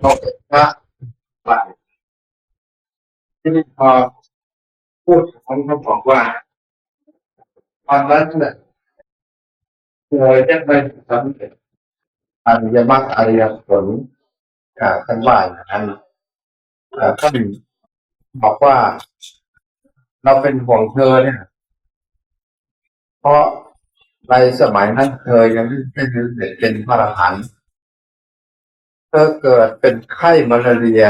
เราเป็นพระบ่ายที่พอพูดของเขาบอกว่าตอนนั้นเนี่ยป่วยจะไปสำเร็จอริยมรรคอริยผลอ่าท่านว่าอย่างนั้นท่านบอกว่าเราเป็นห่วงเธอเนี่ย เพราะในสมัยนั้นเธอยังไม่ได้เป็นพระอรหันต์ เธอเกิดเป็นไข้มาลาเรีย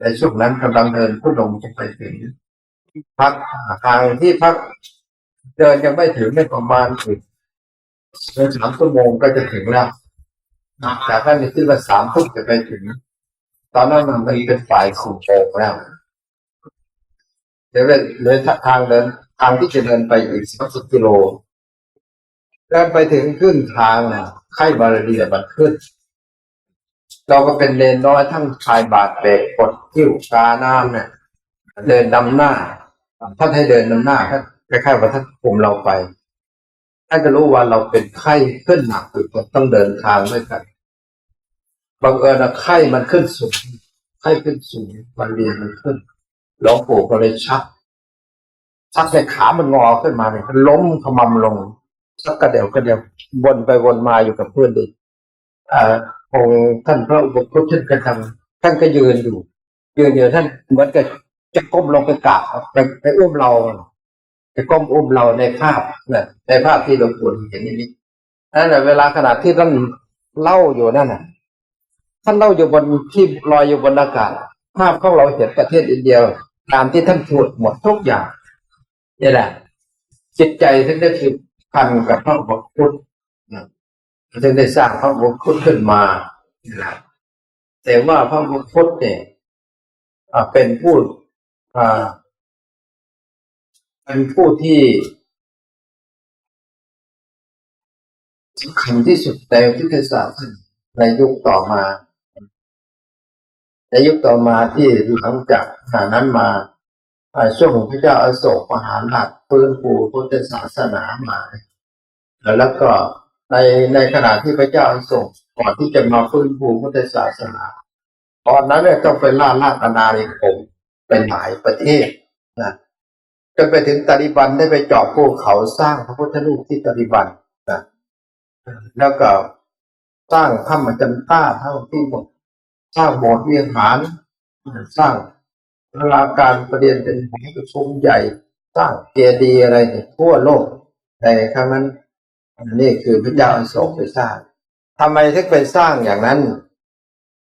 ในช่วงนั้นกำลังเดินผู้ลงจะไปถึง พักทางที่พักเดินยังไม่ถึงไม่ประมาณอีกเดินสามชั่วโมงก็จะถึงแล้วจากนั้นคิดว่าสามทุ่มจะไปถึง ตอนนั้นมันเป็นฝ่ายสี่โมงแล้วเดี๋ยวเลยทางเดินทางที่จะเดินไปอีกสักสิบกิโลเดินไปถึงครึ่งทางนะไข้มาลาเรียมันขึ้น เราก็เป็นเลนน้อยทั้งชายบาดเบกกดกิ้วกาน้ำเนี่ยเดินนำหน้าท่านให้เดินนำหน้าท่านคล้ายๆว่าท่านคุมเราไปท่านจะรู้ว่าเราเป็นไข้ขึ้นหนักอยู่ต้องเดินทางด้วยกันบังเอิญไข้มันขึ้นสูงไข้ขึ้นสูงมันเรียนมันขึ้นหลวงปู่ก็เลยชักชักแต่ขามันงอขึ้นมาเนี่ยมันล้มขมำลงชักกระเดี่ยวกระเดี่ยววนไปวนมาอยู่กับเพื่อนดิอ่าองท่านพระอุปคุตท่านก็ทำท่านก็ยืนอยู่ ยืนอยู่ท่านเหมือนกับจะก้มลงไปกราบไปไปอุ้มเราไปก้มอุ้มเราในภาพเนี่ยในภาพที่หลวงปู่เห็นนี่นั่นแหละเวลาขณะที่ท่านเล่าอยู่นั่นน่ะท่านเล่าอยู่บนที่ลอยอยู่บนอากาศ ภาพของเราเห็นประเทศอินเดียตามที่ท่านพูดหมดทุกอย่างนี่แหละจิตใจท่านได้คือพันกับพระบพุทธ ท่านได้สร้างพระบพุทธขึ้นมาแหละแต่ว่าพระบพุทธเนี่ยเป็นผู้เป็นผู้ที่สำคัญที่สุดในพุทธศาสนาในยุคต่อมาในยุคต่อมาที่หลังจากขณะนั้นมาอ่าช่วงของพระเจ้าอาโศกมหาราชฟื้นฟูพุทธศาสนามาแล้วก็ ในในขณะที่พระเจ้าอาโศกก่อนที่จะมาฟื้นฟูพุทธศาสนา ตอนนั้นเนี่ยต้องไปล่าล่าอาณานิคมเป็นหลายประเทศนะจนไปถึงตาลิบันได้ไปเจาะภูเขาสร้างพระพุทธรูปที่ตาลิบันนะแล้วก็สร้างถ้ำมัจันต้าเท่าที่หมดสร้างโบสถ์วิหาร สร้างพลาการประเด็นเป็นหอประชุมใหญ่ สร้างเจดีย์อะไรทั่วโลกในครั้งนั้น นี่คือพระเจ้าอโศกไปสร้างทำไมถึงไปสร้างอย่างนั้น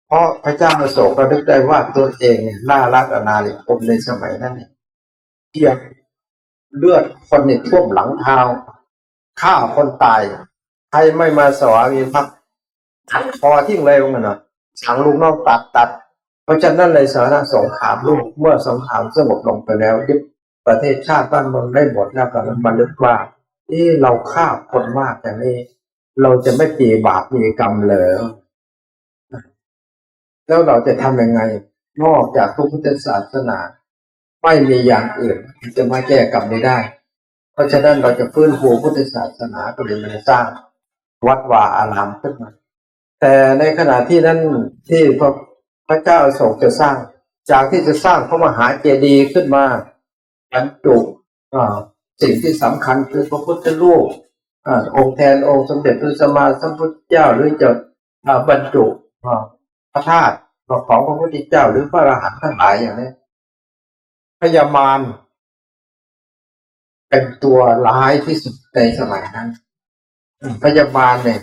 เพราะพระเจ้าอโศกก็นึกได้ว่าตัวเองเนี่ยน่ารักอนาลิคมในสมัยนั้นเนี่ยเทียบเลือดคนเนี่ยท่วมหลังเท้าฆ่าคนตายใครไม่มาสวามีพักถักคอทิ้งเลยมันเนาะฉังลูกน้องตัดตัด เพราะฉะนั้นในสานะสงครามลูกเมื่อสงครามสงบลงไปแล้วยึดประเทศชาติบ้านเมืองได้หมดแล้วก็มันลึกว่า เอ๊ะเราฆ่าคนมากอย่างนี้ เราจะไม่ปีบาปมีกรรมเหรอแล้วเราจะทำยังไง นอกจากพระพุทธศาสนา ไม่มีอย่างอื่นที่จะมาแก้กรรมนี้ได้ เพราะฉะนั้นเราจะฟื้นฟูพุทธศาสนาก็เลยมาสร้าง วัดวาอารามขึ้นมา แต่ในขณะที่นั้นที่พระพระเจ้าอโศกจะสร้าง จากที่จะสร้างพระมหาเจดีย์ขึ้นมาบรรจุอ่า สิ่งที่สำคัญคือพระพุทธรูปอองค์แทนองค์สมเด็จพระสัมมาสัมพุทธเจ้าหรือจะบรรจุพระธาตุของพระพุทธเจ้า หรือพระอรหันต์ทั้งหลายอย่างนี้พยามารเป็นตัวร้ายที่สุดในสมัยนั้นพยามารเนี่ย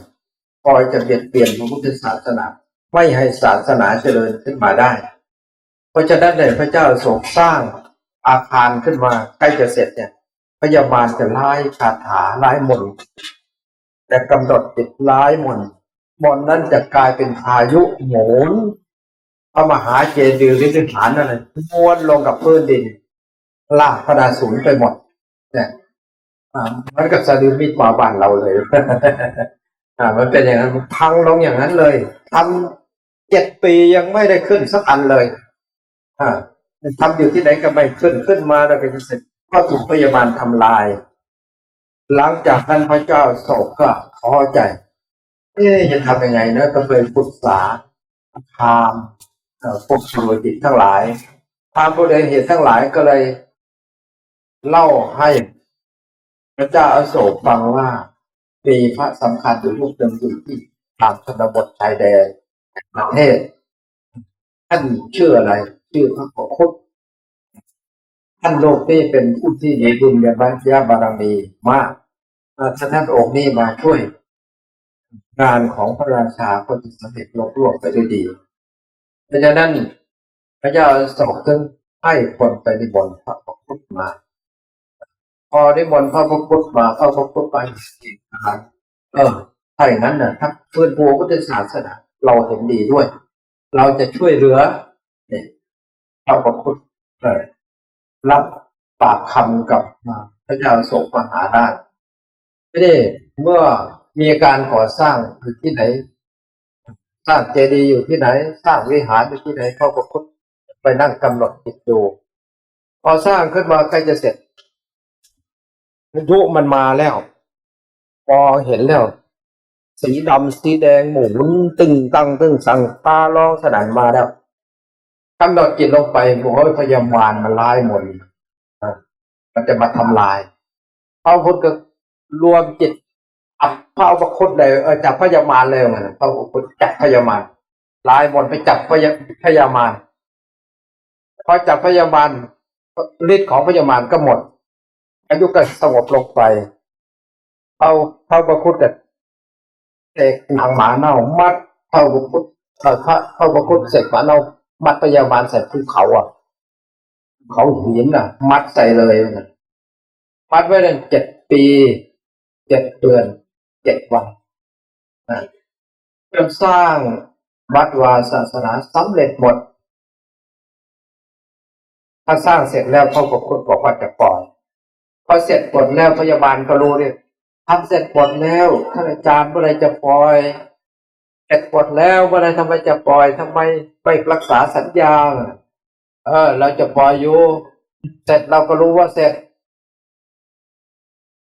คอยจะเปลี่ยนเปลี่ยนพระพุทธศาสนา ไม่ให้ศาสนาเจริญขึ้นมาได้ เพราะฉะนั้นเนี่ยพระเจ้าทรงสร้างอาคารขึ้นมาใกล้จะเสร็จเนี่ย พยามารจะไล่คาถาไล่มนแต่กำหนดจิตไล่มนมนนั้นจะกลายเป็นพายุโหนพระมหาเจดีย์หรือวิหารนั่นเลยม้วนลงกับพื้นดิน ลากพระดาศูนย์ไปหมด เนี่ยมันกับซาดิมิดมาบ้านเราเลยอ่ามันเป็นอย่างนั้นมันพังลงอย่างนั้นเลยทำเจ็ดปียังไม่ได้ขึ้นสักอันเลยอ่าทำอยู่ที่ไหนก็ไม่ขึ้นขึ้นมาแล้วก็จะเสร็จ ก็ถูกพยาบาลทำลาย หลังจากนั้นพระเจ้าโศกก็ท้อใจ เอ๊จะทำยังไงนะก็เลยปรึกษาพามณ์เอ่อพวกสุรจิตทั้งหลายพามผู้ใดเหตุทั้งหลายก็เลย เล่าให้พระเจ้าอโศกฟังว่ามีพระสำคัญอยู่รูปหนึ่งอยู่ที่ตามชนบทชายแดนประเทศท่านชื่ออะไร ชื่อพระโคต ท่านโลกนี้เป็นผู้ที่มีบุญญาบารมีมากถ้าท่านองค์นี้มาช่วย งานของพระราชาก็จะสำเร็จลุล่วงไปด้วยดีเพราะฉะนั้นพระเจ้าอาโศกจึงให้คนไปนิมนต์พระพุทธมา พอนิมนต์พระพุทธมาพระพุทธไปอีกครั้งเออถ้าอย่างนั้นนะถ้าฟื้นฟูพุทธศาสนาเราเห็นดีด้วย เราจะช่วยเหลือเนี่ยพระพุทธเออ รับปากคำกับพระเจ้าโศกมหาราชไม่ได้เมื่อมีการก่อสร้างอยู่ที่ไหน สร้างเจดีย์อยู่ที่ไหน สร้างวิหารอยู่ที่ไหนพระพุทธไปนั่งกำหนดจิตดูพอสร้างขึ้นมาใกล้จะเสร็จยุมันมาแล้วพอเห็นแล้ว สีดำสีแดงหมุนตึงตังตึงสังตาลองสนันมาแล้ว กำหนดจิตลงไปบอกว่าพยามารมันร้ายหมนต์อะมันจะมาทำลายพระพุทธก็รวมจิตอับพระอุปคุตเลยเออจับพยามารเลยมันพระอุปคุตจับพยามารลายหมนต์ไปจับพยาพยามารพอจับพยามารฤทธิ์ของพยามารก็หมด อายุก็สงบลงไป เอาเท่าประคุดกับเสกหนังหมาเน่ามัดเท่าประคุดเท่าพระเท่าปคุดเสกหมาเน่า มัดพยาบาลใส่ภูเขาอะ เขาหินอะ มัดใส่เลยนะมัดไว้ได้เจ็ดปีเจ็ดเดือนเจ็ดวันนะจนสร้างวัดวาศาสนาสำเร็จหมด ถ้าสร้างเสร็จแล้วเขาก็คุณบอกว่าจะปล่อยพอเสร็จหมดแล้วพยาบาลก็รู้เนี่ยทำเสร็จหมดแล้วท่านอาจารย์เมื่อไรจะปล่อย เสร็จหมดแล้วเมื่อไรทำไมจะปล่อยทำไมไม่รักษาสัญญา เออ เราจะปล่อยอยู่ เสร็จเราก็รู้ว่าเสร็จ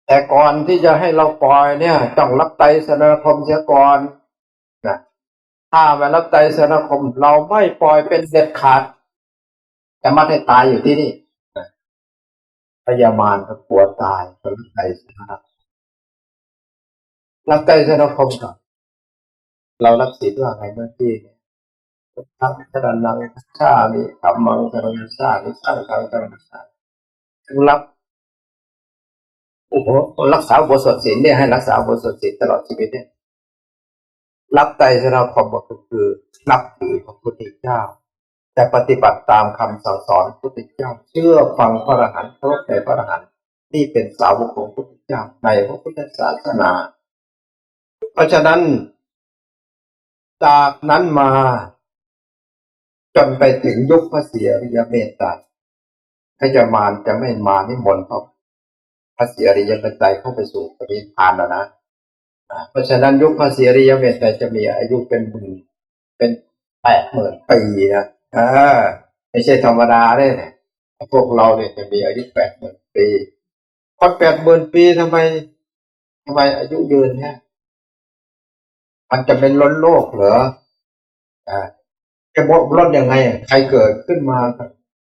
แต่ก่อนที่จะให้เราปล่อยเนี่ยต้องรับไตสนาคมเสียก่อนนะถ้าไม่รับไตสนาคม เราไม่ปล่อยเป็นเด็ดขาดจะมาให้ตายอยู่ที่นี่พยามารก็กลัวตายก็รักไตสนาคมรักไตสนาคมก่อน เรารับศีลว่าไงเมื่อกี้เนี่ยทักสรนังชามิธรรมังสรณชามิสร้างทางสรณชาถึงรับโอ้โหรักษาอุโบสถศีลเนี่ยให้รักษาอุโบสถศีลตลอดชีวิตเนี่ยรับไตรสนาคมก็คือนับถือพระพุทธเจ้า แต่ปฏิบัติตามคำสั่งสอนพระพุทธเจ้า เชื่อฟังพระอรหันต์เคารพในพระอรหันต์นี่เป็นสาวกของพระพุทธเจ้าในพระพุทธศาสนา เพราะฉะนั้น จากนั้นมาจนไปถึงยุคพระเสียริยเมตตรพระยามารจะไม่มานิมนต์พระพระเสียริยเมตตรเข้าไปสู่ปฏิพานแล้วนะเพราะฉะนั้นยุคพระเสียริยเมตตรจะมีอายุเป็นหมื่นเป็นแปดหมื่นปีนะอ่าไม่ใช่ธรรมดาเลยเนี่ยพวกเราเนี่ยจะมีอายุแปดหมื่นปีพอแปดหมื่นปีทำไมทำไมอายุยืนเนี่ย มันจะเป็นล้นโลกเหรออ่าจะบอกล้นยังไง ใครเกิดขึ้นมา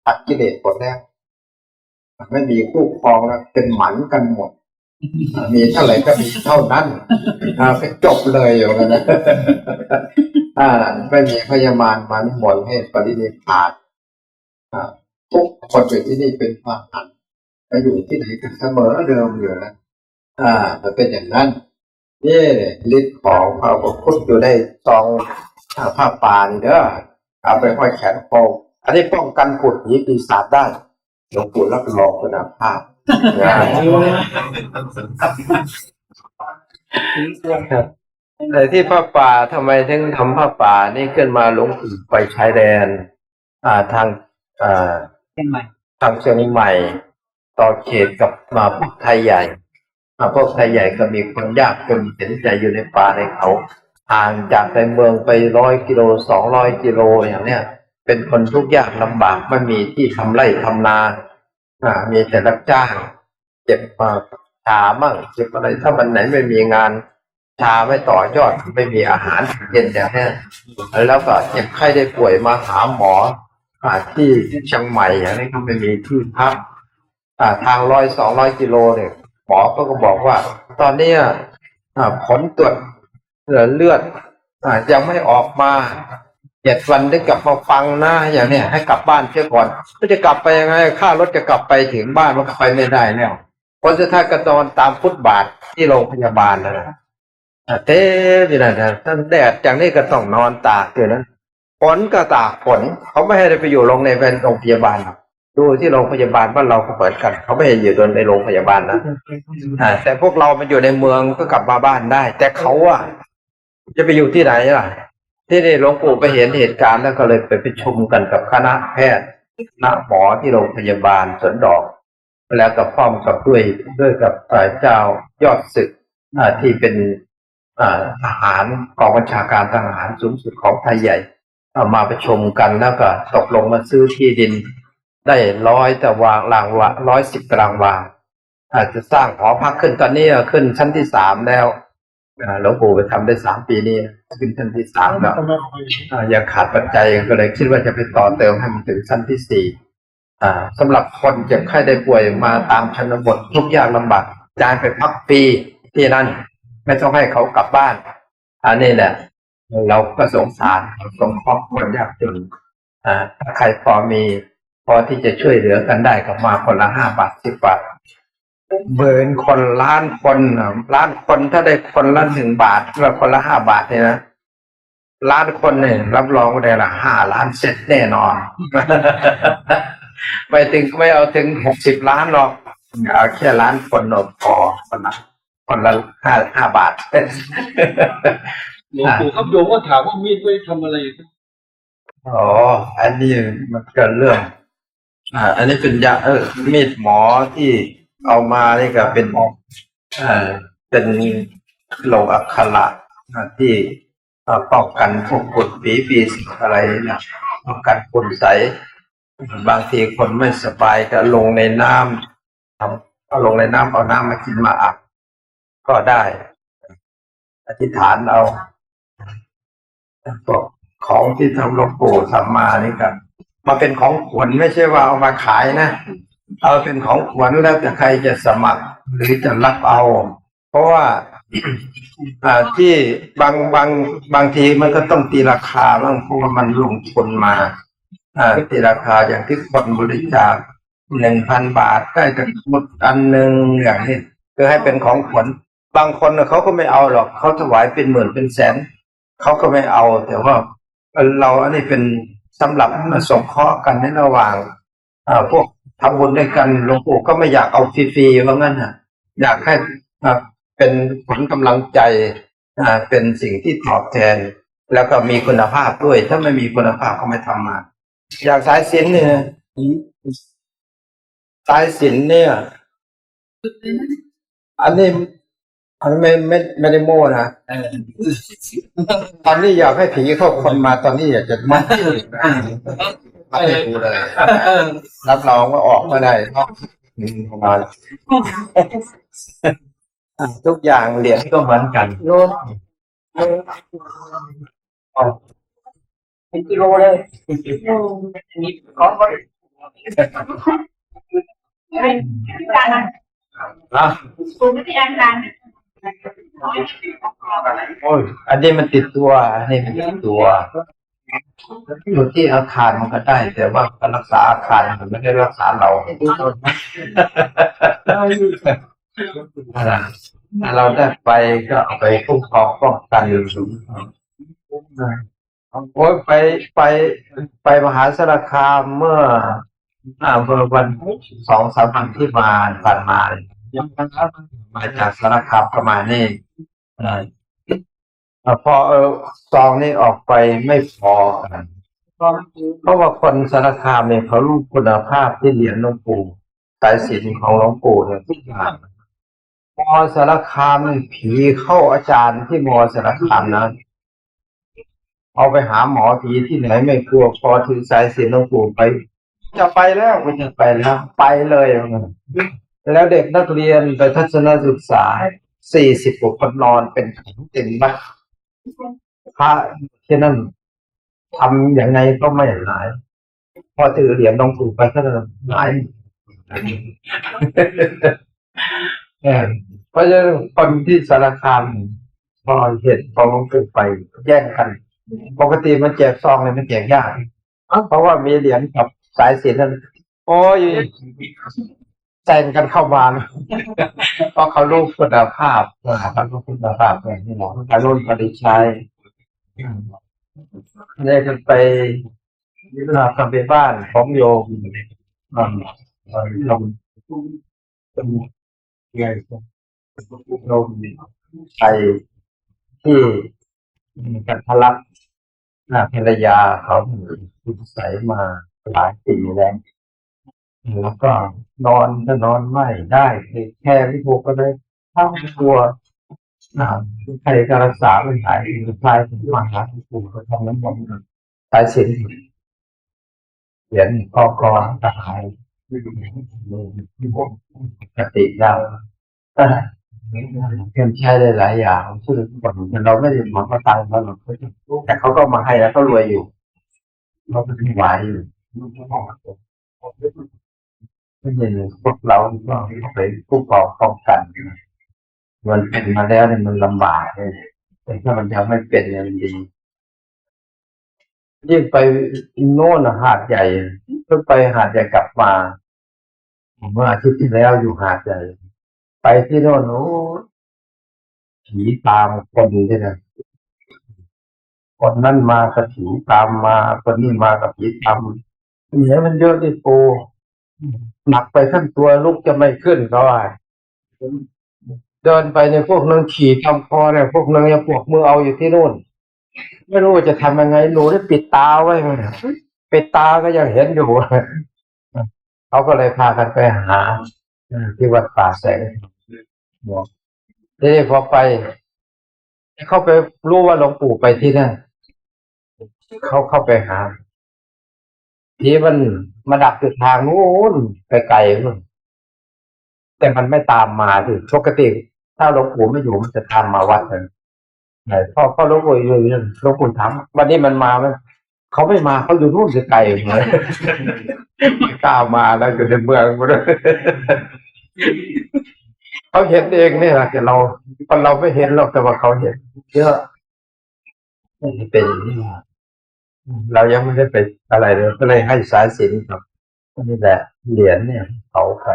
ตัดกิเลสหมดแล้วมันไม่มีคู่ครองแล้วเป็นหมันกันหมดมีเท่าไหร่ก็มีเท่านั้นจบเลยอยู่กันนะอ่าไม่มีพยามารมานิมนให้ปรินิพพานทุกคนอยู่ที่นี่เป็นพระอรหันไปอยู่ที่ไหนกันเสมอเดิมอยู่นะอ่า มันเป็นอย่างนั้น นี่ฤทธิ์ของพระพุทธอยู่ในซองผ้าป่านี่เด้อเอาไปห้อยแขนคออันนี้ป้องกันผุดหนีปีศาจได้หลวงปู่รับรองคุณภาพนะครับแต่ที่ผ้าป่าทำไมถึงทำผ้าป่านี่ขึ้นมาหลวงปู่ไปชายแดน อ่าทางอ่าเชียงใหม่ทางเชียงใหม่ ต่อเขตกับมาพวกไทยใหญ่อ่า พวกไทยใหญ่ก็มีคนยากจนเห็นใจอยู่ในป่าในเขาห่างจากในเมืองไปร้อยกิโลสองร้อยกิโลอย่างเนี้ยเป็นคนทุกข์ยากลำบากไม่มีที่ทำไร่ทำนาอ่ามีแต่รับจ้างเจ็บมาขามั่งเจ็บอะไรถ้ามันไหนไม่มีงาน ชาไม่ต่อยอดไม่มีอาหารเย็นอย่างนี้แล้วก็เจ็บไข้ได้ป่วยมาหาหมออ่าที่เชียงใหม่อย่างนี้ก็ไม่มีที่พักอ่าทางร้อยสองร้อยกิโลเนี่ย หมอก็ก็บอกว่า ตอนนี้อ่าผลตรวจเลือดอยังไม่ออกมาเจ็ดวันได้กลับมาฟังนะอย่างเนี้ยให้กลับบ้านเสียก่อนก็จะกลับไปยังไงค่ารถจะกลับไปถึงบ้านมันก็ไปไม่ได้แล้วคนสุดท้ายก็นอนตามฟุตบาทที่โรงพยาบาลนะเต้พี่นั่นนะท่านแดดอย่างนี้ก็ต้องนอนตากอยู่นะฝนก็ตากฝนเขาไม่ให้ได้ไปอยู่โรงในเป็นโรงพยาบาลหรอก ดูที่โรงพยาบาลบ้านเราก็เหมือนกัน เขาไม่ให้อยู่ในโรงพยาบาลนะอ่าแต่พวกเรามันอยู่ในเมืองก็กลับมาบ้านได้ แต่เขาอะจะไปอยู่ที่ไหนล่ะ ที่นี่หลวงปู่ไปเห็นเหตุการณ์แล้วก็เลยไปประชุมกันกับคณะแพทย์คณะหมอที่โรงพยาบาลสวนดอก แล้วก็พร้อมกับด้วยด้วยกับฝ่ายเจ้ายอดศึกอ่าที่เป็นอ่าทหารกองบัญชาการทหารสูงสุดของไทยใหญ่เอามาประชุมกันแล้วก็ตกลงมาซื้อที่ดิน ได้ร้อยแต่วางรางวาร้อยสิบตารางวาอาจจะสร้างหอพักขึ้นตอนนี้ขึ้นชั้นที่สามแล้วอ่าหลวงปู่ไปทำได้สามปีนี้ขึ้นชั้นที่สามแล้วอ่ายังขาดปัจจัยก็เลยคิดว่าจะไปต่อเติมให้มันถึงชั้นที่สี่สำหรับคนเจ็บไข้ได้ป่วยมาตามชนบททุกอย่างลำบากจายไปพักฟรีที่นั่นไม่ต้องให้เขากลับบ้านอันนี้แหละเราก็สงสารสงเคราะห์คนยากจนถ้าใครพอมี พอที่จะช่วยเหลือกันได้ก็มาคนละห้าบาทสิบบาทเบิร์นคนล้านคนน่ะล้านคนถ้าได้คนละหนึ่งบาทแล้วคนละห้าบาทเนี่ยนะล้านคนเนี่ยรับรองว่าได้ละห้าล้านเสร็จแน่นอนไม่ถึงไม่เอาถึงหกสิบล้านหรอกเอาแค่ล้านคนหนพอคนละคนละห้าห้าบาทหลวงปู่ครับโยมก็ถามว่ามีดไว้ทำอะไรครับอ๋ออันนี้มันเกิดเรื่อง อ่า อันนี้เป็นยาเออมีดหมอที่เอามานี่ก็เป็นอ่าเป็นโลอักขระอ่าที่ป้องกันพวกกดปีปีสิงอะไรนะป้องกันคุณใส บางทีคนไม่สบายก็ลงในน้ำทำเอาลงในน้ำเอาน้ำมากินมาอาบก็ได้ อธิษฐานเอาบอกของที่ทำหลวงปู่ทำมานี่ครับ มาเป็นของขวัญไม่ใช่ว่าเอามาขายนะ เอาเป็นของขวัญแล้วแต่ใครจะสมัคร หรือจะรับเอา เพราะว่าที่บางบางบางทีมันก็ต้องตีราคาบ้างเพราะว่ามันลงทุนมาตีราคาอย่างที่คนบริจาคหนึ่งพันบาทได้แต่หมดอันหนึ่งอย่างนี้คือให้เป็นของขวัญบางคนเขาก็ไม่เอาหรอกเขาถวายเป็นหมื่นเป็นแสนเขาก็ไม่เอาแต่ว่าเราอันนี้เป็น สำหรับมาสงเคราะห์กันในระหว่างพวกทำบุญด้วยกันหลวงปู่ก็ไม่อยากเอาฟรีๆว่างั้นน่ะอยากให้เป็นผลกำลังใจเป็นสิ่งที่ตอบแทน แล้วก็มีคุณภาพด้วย ถ้าไม่มีคุณภาพก็ไม่ทำมา อย่างสายสินเนี่ยสายสินเนี่ย อันนี้ อันนี้ไม่ไม่ไม่ได้โม้นะตอนนี้อยากให้ผีเข้าคนมาตอนนี้อยากจะมามาให้ดูเลยรับรองว่าออกมาได้เนาะอืมประมาณอะทุกอย่างเหรียญก็เหมือนกันโน้นอ๋อเป็นกิโลเลยมีของก็ไม่การนะนะคุณไม่ได้อ่านการ โอ้ยอันนี้มันติดตัว อันนี้มันติดตัวอยู่ที่อาคารมันก็ได้ แต่ว่าการรักษาอาคารมันไม่ได้รักษาเราถ้าเราได้ไปก็เอาไปคุ้มครองป้องกันอยู่สูงโอ้ยไปไปไปมหาสารคามเมื่ออ่าเมื่อวันสองสามวันที่มาผ่านมา มาจากสารคามก็มาณนี่อ่าอ่าพอเออซองนี่ออกไปไม่พอเพราะว่าคนสารคามเนี่ยเขารู้คุณภาพที่เหรียญหลวงปู่สายสินของหลวงปู่เนี่ยทุกอย่างมอสารคามผีเข้าอาจารย์ที่มอสารคามนะเอาไปหาหมอผีที่ไหนไม่กลัวพอถือสายสินหลวงปู่ไป จะไปแล้วก็จะไปแล้วไปเลยว่างั้น แล้วเด็กนักเรียนไปทัศนศึกษาสี่สิบกว่าคนนอนเป็นถังเต็มบ้านพระที่นั่นทำอยังไงก็ไม่หาย พอถือเหรียญลงปู่ไปก็หายเออเพราะฉะนั้นคนที่สารคามพอเห็นพอลงปู่ไปแย่งกัน ปกติมันแจกซองเลยมันแจกยากเพราะว่ามีเหรียญกับสายสินนั้นโอ้ย แซงกันเข้ามาเพราะเขารู้คุณภาพเขารู้คุณภาพแบบนี้หมอการรุ่นปริชัยเนี่ยกันไปอ่ากลับไปบ้านของโยมอ่าเอ่อโยมเป็นไงโยมไปที่กันทะลักอ่าภรรยาเขาคุณใสมาหลายปีแล้ว แล้วก็นอนก็นอนไม่ได้แค่ที่พวกก็เลยเข้ากลัวอ่าใครก็รักษาไม่หายสุดท้ายผมมาหาที่ปู่ก็ทำน้ำมันต์สายสินเหรียญกอกอตะหายปกติเราก็เพียงใช้ได้หลายอย่างซึ่งคนเราไม่ได้หมอก็ตังค์เขาหรอกแต่เขาก็มาให้แล้วก็รวยอยู่เขาก็ถวายอยู่ ไม่ใช่พวกเราก็ไปผู้ปกป้องกันมันเป็นมาแล้วเนี่ยมันลำบากเลยแต่ถ้ามันยังไม่เป็นเนี่ยมันดียิ่งไปโน่นหาดใหญ่เพิ่งไปหาดใหญ่กลับมาเมื่ออาทิตย์ที่แล้วอยู่หาดใหญ่ไปที่โน่นโอ้ผีตามคนเลยนะคนนั้นมากับผีตามมาคนนี้มากับผีตามเนี่ยมันเยอะที่ปู หนักไปทั้งตัวลุกจะไม่ขึ้นก็ว่าเดินไปในพวกนึงขี่ทำคอเนี่ยพวกนึงยังพวกมือเอาอยู่ที่นู่น ไม่รู้ว่าจะทำยังไงหนูได้ปิดตาไว้ปิดตาก็ยังเห็นอยู่เขาก็เลยพากันไปหาที่วัดป่าแสงบอกทีนี้พอไปเข้าไปรู้ว่าหลวงปู่ไปที่นั่นเขาเข้าไปหา ทีมันมาดักอยู่ทางนู้นไกลๆนู่นแต่มันไม่ตามมาถึงปกติ ถ้าหลวงปู่ไม่อยู่มันจะตามมาวัดเลยไหนพ่อพ่อหลวงปู่อยู่นั่นหลวงปู่ถามวันนี้มันมาไหมเขาไม่มาเขาอยู่นู่นไกลๆเลยไม่กล้ามาแล้วอยู่ในเมืองหมดเลยเขาเห็นเองเนี่ยแต่เราคนเราไม่เห็นหรอกแต่ว่าเขาเห็นเยอะเป็นอย่างนี้ เรายังไม่ได้ไปอะไรเลยก็เลยให้สายสินครับนี่แหละเหรียญเนี่ยเขาไป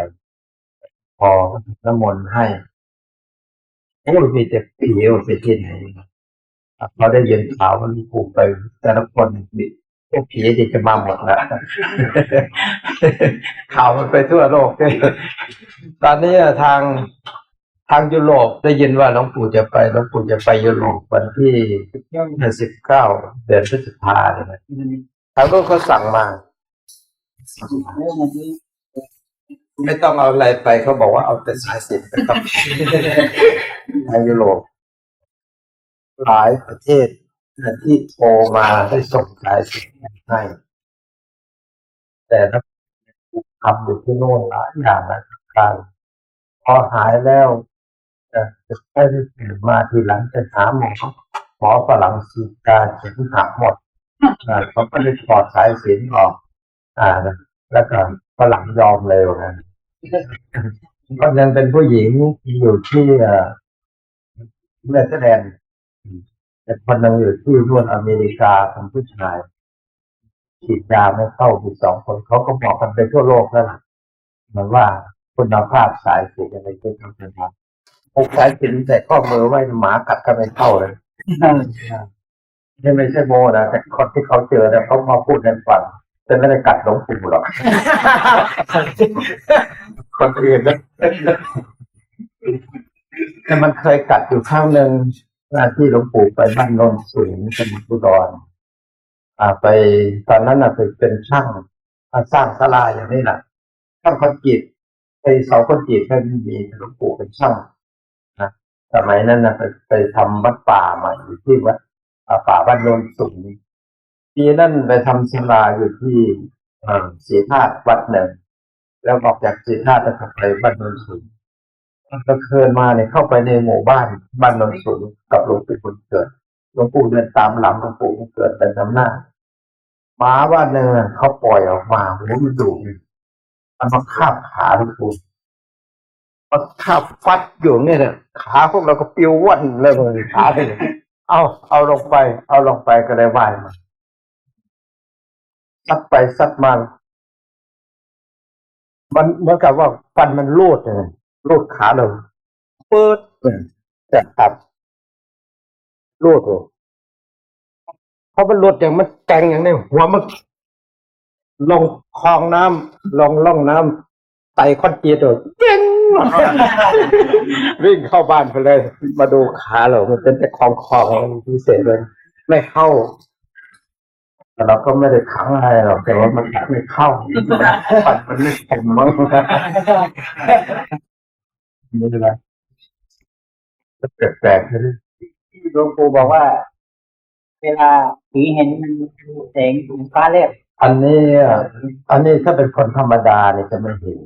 พอน้ำมนต์ให้โอ้ยมีแต่ผีเอาไปที่ไหนพอได้ยินข่าวว่าหลูกปู่ไปแต่ละคนมีพวกผีที่จะมาหมดแล้วข่าวมันไปทั่วโลกเลยตอนนี้ทาง ทางยุโรปได้ยินว่าหลวงปู่จะไปหลวงปู่จะไปยุโรปวันที่สิบเก้าเดือนพฤษภาเนี่ยนะทางโลกเขาสั่งมาไม่ต้องเอาอะไรไปเขาบอกว่าเอาแต่สายสิญจนไปกับทางยุโรปหลายประเทศที่โทรมาได้ส่งสายสิญจนให้แต่ถ้าทำอยู่ที่โน่นหลายอย่างนะการพอหายแล้ว จะจะได้ตื่นมาทีหลังจะหาหมอหมอฝรั่งสีการเข็มหักหมดอ่าเขาก็เลยถอดสายสินออกอ่าแล้วก็ฝรั่งยอมเลยว่างั้นก็ยังเป็นผู้หญิงอยู่ที่เอ่อแลนด์แต่คนนึงอยู่ที่รุ่นอเมริกาเป็นผู้ชายฉีดยาไม่เข้าอีกสองคนเขาก็บอกกันไปทั่วโลกแล้วล่ะมือนว่าคุณภาพสายสิญจนอะไรที่เขาจะทำพกสายสินใส่ข้อมือไว้หมากัดก็ไม่เข้าเลยนี่ไม่ใช่โมนะแต่คนที่เขาเจอเนี่ยเขามาพูดให้ฟังจะไม่ได้กัดหลวงปู่หรอกคนอื่นนะแต่มันเคยกัดอยู่ข้างหนึ่งเวลาที่หลวงปู่ไปบ้านนนสูงสมุทรอุดรอ่าไปตอนนั้นน่ะไปเป็นช่างมาสร้างศาลาอย่างนี้แหละช่างคอนกรีตไปเสาคอนกรีตก็มีหลวงปู่เป็นช่าง สมัยนั้นนะไปไปทำวัดป่าใหม่อยู่ที่วัดป่าบ้านโนนสูงปีนั้นไปทำศาลาอยู่ที่สีธาตุวัดหนึ่งแล้วออกจากศรีธาตุก็ไปบ้านโนนสูงกลางคืนมาเนี่ยเข้าไปในหมู่บ้านบ้านนนสูงกับหลวงปู่บุญเกิดหลวงปู่เดินตามหลังหลวงปู่บุญเกิดไปนำหน้าหมาบ้านหนึ่งอะเขาปล่อยออกมาโหมันดุมันมาคาบขาหลวงปู่ มันคาฟัดอยู่เนี่ยเนี่ยขาพวกเราก็ปิวว่อนเลยมันขาเลยเอาเอาลงไป เอาลงไปก็เลยว่ายมาซัดไปซัดมามันเหมือนกับว่าฟันมันรูดเลยรูดขาเราเปิดแต่ตับรูดเลยเพราะมันรูดอย่างมันแกงอย่างนี้หัวมันลงคลองน้ำลงล่องน้ำไต่คอนเกรีตเลยเจ๊ง วิ่งเข้าบ้านไปเลย มาดูขาเรามันเป็นแต่คลองคลองพิเศษเลย ไม่เข้าแต่เราก็ไม่ได้ขังอะไรหรอกแต่ว่ามันไม่เข้าปัดมันไม่เต็มมั้งนี่แหละแปลกๆเลยหลวงปู่บอกว่า เวลาผีเห็นมันแสงฟ้าแลบอันนี้อะอันนี้ถ้าเป็นคนธรรมดาเนี่ยจะไม่เห็น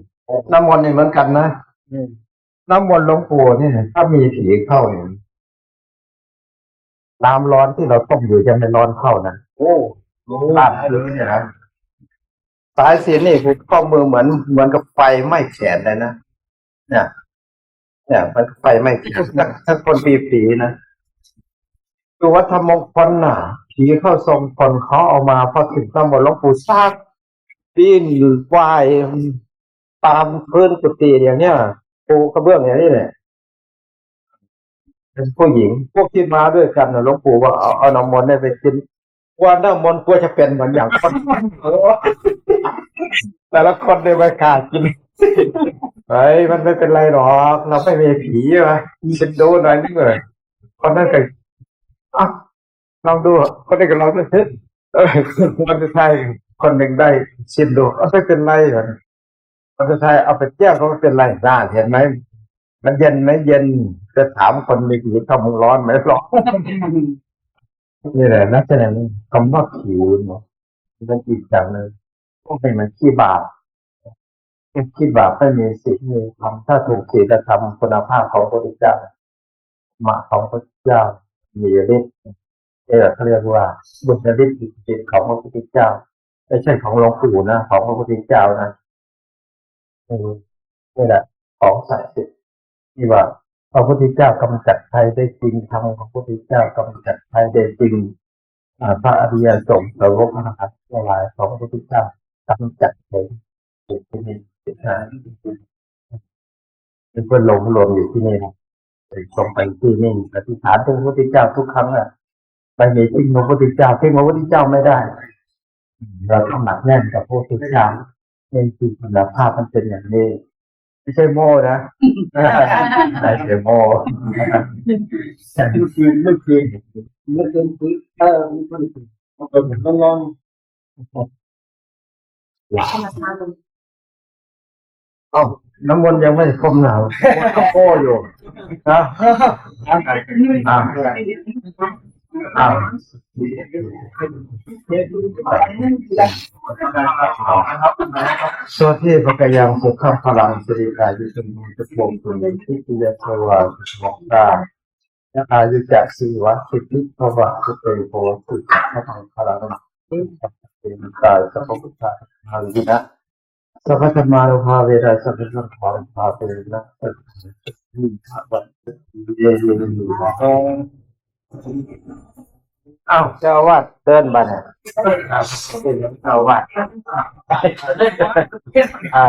น้ำมนต์นี่เหมือนกันนะ น้ำมนต์หลวงปู่นี่ถ้ามีผีเข้าเนี่ยน้ำร้อนที่เราต้มอยู่ยังไม่ร้อนเข้านะโอ้ลาดพื้นเนี่ยนะสายสีนี่คือข้อมือเหมือนเหมือนกับไฟไหม้แขนเลยนะเนี่ยเนี่ยมันไฟไหม้แขนถ้าถ้าคนปีผีนะดูวัฒนมงคลน่ะ ผีเข้าทรงคนเขาเอามาพอถึงตำบลหลวงปู่ซากปีนว่าย ตามพื้นกุฏิอย่างเนี้ยปูกระเบื้องอย่างนี้เนี่ยเป็นผู้หญิง พวกที่มาด้วยกันนะหลวงปู่ว่าเอาเอาน้ำมนต์เนี่ยไปกินว่าน้ำมนต์กลัวจะเป็นเหมือนอย่างคนแต่ละคนในไม่กล้ากินเฮ้ยมันไม่เป็นไรหรอกเราไม่มีผีวะฉันดูหน่อยนึงเลยคนนั้นก็อะลองดูคนนี้ก็ลองดูเออคนสุดท้ายคนหนึ่งได้ชิมดูเออไม่เป็นไรเหรอ คนสุดท้เอาไปเที่ยวก็ไม่เป็นไรน่าเห็นไหมมันเย็นไหมเย็นจะถามคนมีผีทำมึงร้อนไหมหรอกนี่แหละนักแสดงคำว่าผิวเนาะมันอีกอย่างหนึ่งพวกเป็นมันขี้บาปขี้บาปไม่มีสิทธิ์มีธรรมถ้าถูกศีลธรรมคุณภาพของพระพุทธเจ้ามาของพระพุทธเจ้ามีฤทธิ์เออเขาเรียกว่าบุญฤทธิ์จิตของพระพุทธเจ้าไม่ใช่ของหลวงปู่นะของพระพุทธเจ้านะ อืมนี่แหละของศักดิ์สิทธิ์ที่ว่าพระพุทธเจ้ากำจัดภัยได้จริงธรรมของพระพุทธเจ้ากำจัดภัยได้จริงพระอริยสงฆ์สาวกอรหันต์ทั้งหลายของพระพุทธเจ้ากำจัดภัยอยู่ที่นี่ที่นั่นเป็นเพื่อนหลงรวมอยู่ที่นี่นะตรงไปที่นี่อธิษฐานถึงพระพุทธเจ้าทุกครั้งอะไม่มีทิ้งพระพุทธเจ้าทิ้งพระพุทธเจ้าไม่ได้ เราต้องหนักแน่นกับพระพุทธเจ้า นี่คือคุณภาพมันเป็นอย่างนี้ ไม่ใช่โม่นะไม่ใช่โม่เมื่อคืนเมื่อคืนเมื่อคืนผีเออมีคนเออผมต้องลองเอ้าน้ำมนต์ยังไม่คมหนาวก็โป้อยู่นะ อ้าวอ้าวส่วนที่ปกยังสุขพลังสิริกายุสมุนจะปวงตุนที่ปิยเทวาสมองตาอายุจักสีวะสิทิภวะสุเตโพสุขพลังพลังเป็นกายสัพพุทธะหาวินะสัพพธรรมานุภาเวราสัพพสังขารุภาเวนะสัพพมิภาวันเยเยมีมา อ้าวเจ้าอาวาดเดินมาเนี่ยเป็นเจ้าอาวาดอ่า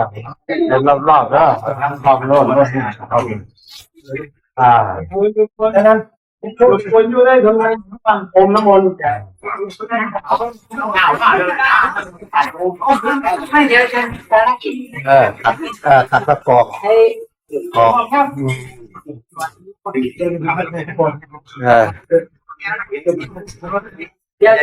เดินรอบๆแล้วรอบโน่นเอาอ่าดังนั้นทุกคนอยู่ได้ทำไมฟังอมน้ำมนต์ไม่เดี๋ยวจะจะรักกินเออตัดเออตัดประกอบให้กอบ เออเดี๋ยว